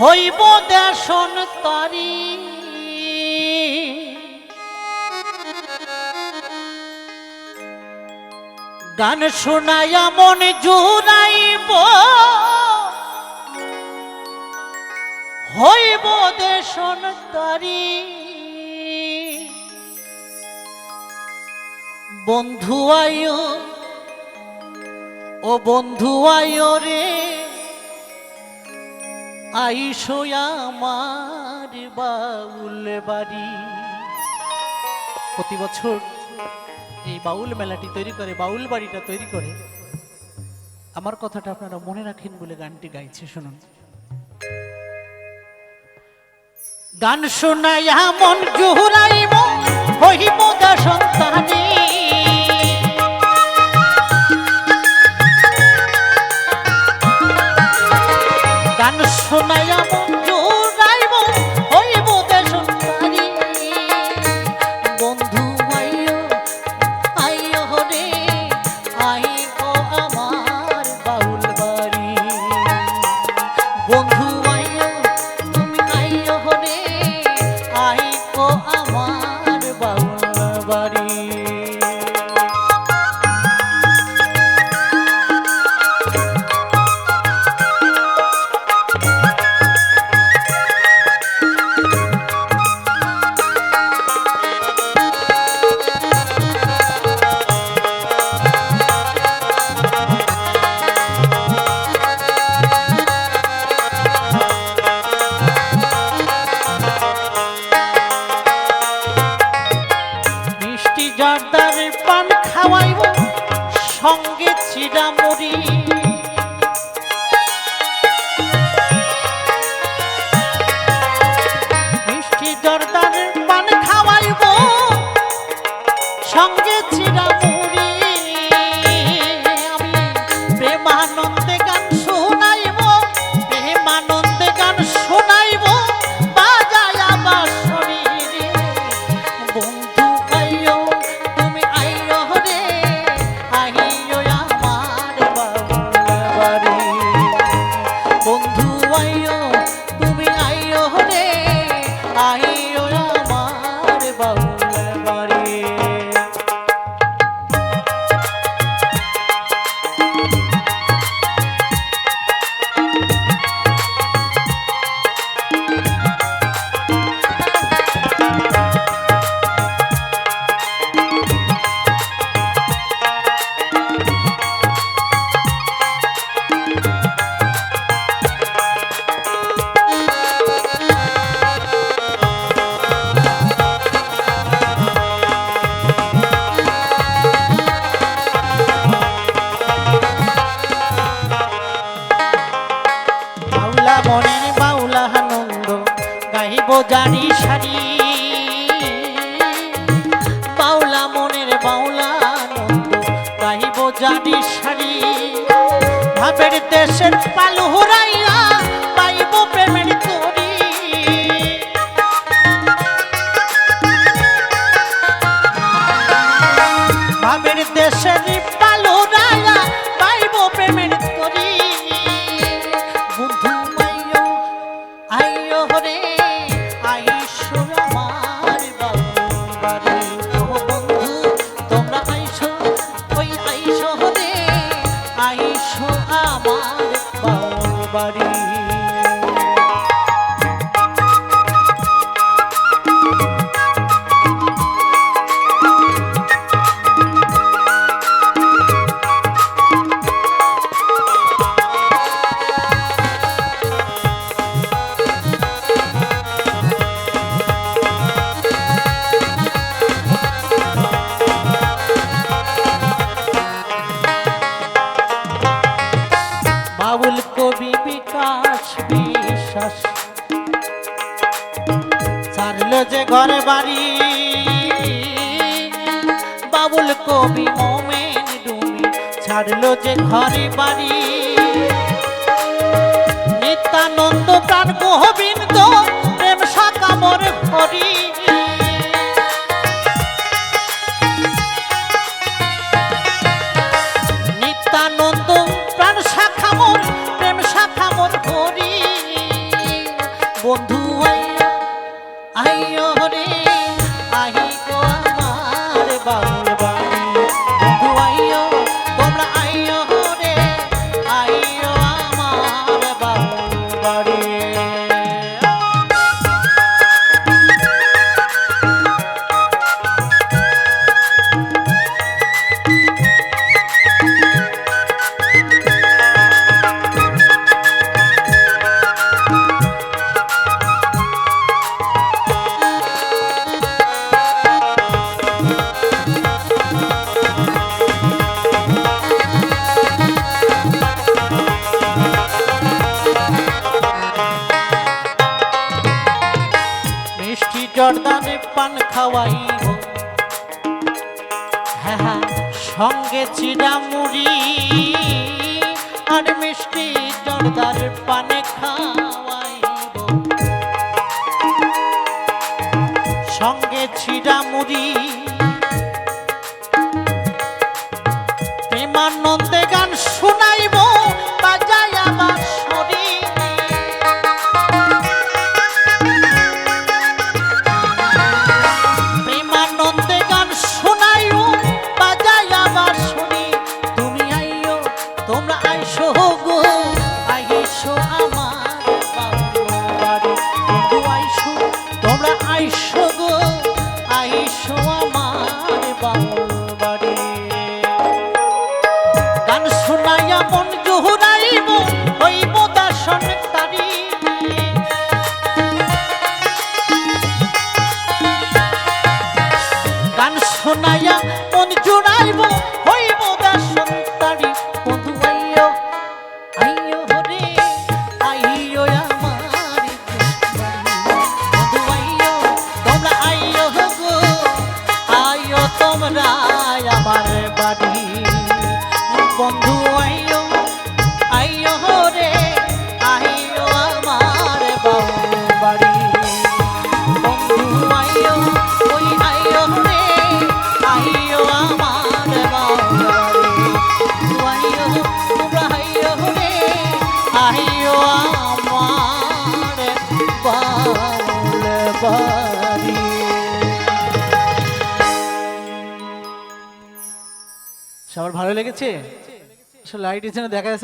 হইব দেশন তারি। গান শোনায়া মন জুড়াইব। হইব দেশন তারি। বন্ধু আয়ো, ও বন্ধু আয়ো রে। আইসো বাউল বাড়ি। প্রতি বছর এই বাউল মেলাটি তৈরি করে, বাউল বাড়িটা তৈরি করে। আমার কথাটা আপনারা মনে রাখেন বলে গানটি গাইছে, শুনুন। গান শোনাইয়া মন জুহুরাইব, হইব দা সন্তানী। চিরামুড়ি মিষ্টি মনের তাই বোঝানি সারি ভাবের দেশের পালু হুরাইয়া পাইব প্রেমের করি ভাবের দেশের পারি বাবুল কবি মোমেন ডুমি ছাড়লো যে ঘরে বাড়ি। নিত্যানন্দ প্রাণ গোবিন্দ, প্রেম শাখা ভরি। হরি প্রাণ শাখা আইয় জর্দানে পান খাওয়াই হ্যাঁ সঙ্গে সঙ্গে চিড়ামুড়ি আর মিষ্টি জর্দার পানে খাওয়াই সঙ্গে চিড়ামুড়ি সবার ভালো লেগেছে? লাইট এখানে দেখা